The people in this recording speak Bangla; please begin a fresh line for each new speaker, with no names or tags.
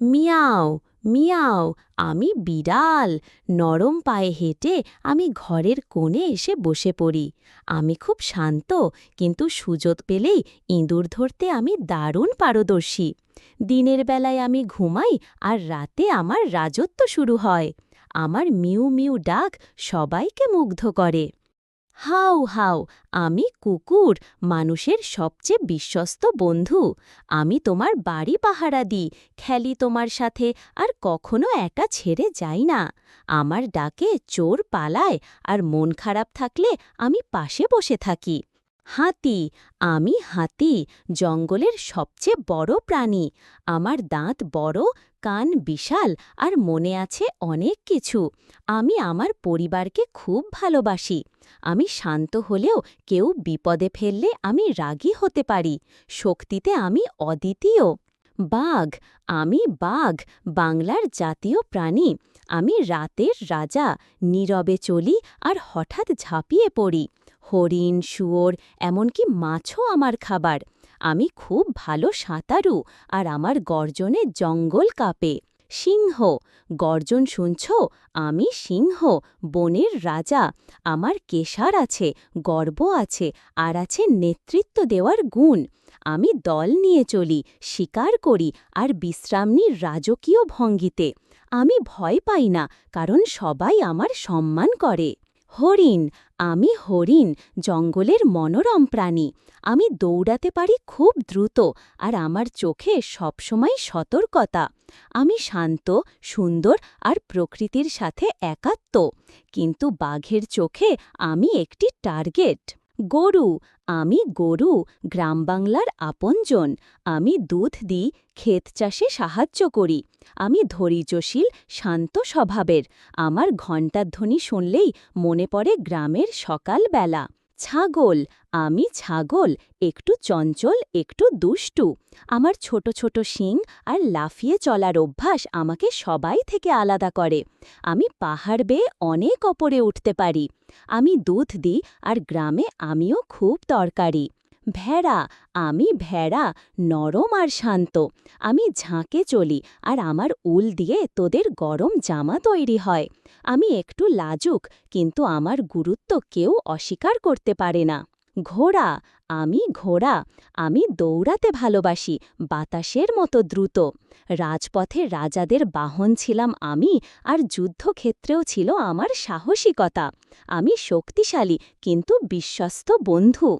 মিয়াও মিয়াও, আমি বিড়াল। নরম পায়ে হেঁটে আমি ঘরের কোণে এসে বসে পড়ি। আমি খুব শান্ত, কিন্তু সুযোগ পেলেই ইঁদুর ধরতে আমি দারুণ পারদর্শী। দিনের বেলায় আমি ঘুমাই আর রাতে আমার রাজত্ব শুরু হয়। আমার মিউ মিউ ডাক সবাইকে মুগ্ধ করে। হাউ হাউ, আমি কুকুর, মানুষের সবচেয়ে বিশ্বস্ত বন্ধু। আমি তোমার বাড়ি পাহারা দিই, খেলি তোমার সাথে, আর কখনো একা ছেড়ে যাই না। আমার ডাকে চোর পালায়, আর মন খারাপ থাকলে আমি পাশে বসে থাকি। হাতি, আমি হাতি, জঙ্গলের সবচেয়ে বড় প্রাণী। আমার দাঁত বড়, কান বিশাল, আর মনে আছে অনেক কিছু। আমি আমার পরিবারকে খুব ভালোবাসি। আমি শান্ত হলেও কেউ বিপদে ফেললে আমি রাগী হতে পারি। শক্তিতে আমি অদ্বিতীয়। বাঘ, আমি বাঘ, বাংলার জাতীয় প্রাণী। আমি রাতের রাজা, নীরবে চলি আর হঠাৎ ঝাঁপিয়ে পড়ি। হরিণ, শুয়োর, এমনকি মাছও আমার খাবার। আমি খুব ভালো সাঁতারু আর আমার গর্জনে জঙ্গল কাঁপে। সিংহ, গর্জন শুনছ, আমি সিংহ, বনের রাজা, আমার কেশার আছে, গর্ব আছে, আর আছে নেতৃত্ব দেওয়ার গুণ। আমি দল নিয়ে চলি, শিকার করি, আর বিশ্রাম নিই রাজকীয় ভঙ্গিতে। আমি ভয় পাই না, কারণ সবাই আমার সম্মান করে। হরিণ, আমি হরিণ, জঙ্গলের মনোরম প্রাণী। আমি দৌড়াতে পারি খুব দ্রুত আর আমার চোখে সবসময় সতর্কতা। আমি শান্ত, সুন্দর আর প্রকৃতির সাথে একাত্ম। কিন্তু বাঘের চোখে আমি একটি টার্গেট। গরু। আমি গরু, গ্রাম বাংলার আপনজন। আমি দুধ দিই, ক্ষেত চাষে সাহায্য করি। আমি ধৈর্যশীল, শান্ত স্বভাবের। আমার ঘণ্টাধ্বনি শুনলেই মনে পড়ে গ্রামের সকালবেলা। ছাগল, আমি ছাগল, একটু চঞ্চল, একটু দুষ্টু। আমার ছোট ছোট শিং আর লাফিয়ে চলার অভ্যাস আমাকে সবাই থেকে আলাদা করে। আমি পাহাড় বেয়ে অনেক ওপরে উঠতে পারি। আমি দুধ দিই আর গ্রামে আমিও খুব দরকারি ভেড়া, আমি ভেড়া, নরম আর শান্ত। আমি ঝাঁকে চলি আর আমার উল দিয়ে তোদের গরম জামা তৈরি হয়। আমি একটু লাজুক, কিন্তু আমার গুরুত্ব কেউ অস্বীকার করতে পারে না। ঘোড়া, আমি ঘোড়া, আমি দৌড়াতে ভালোবাসি, বাতাসের মতো দ্রুত। রাজপথে রাজাদের বাহন ছিলাম আমি আর যুদ্ধক্ষেত্রেও ছিল আমার সাহসিকতা। আমি শক্তিশালী, কিন্তু বিশ্বস্ত বন্ধু।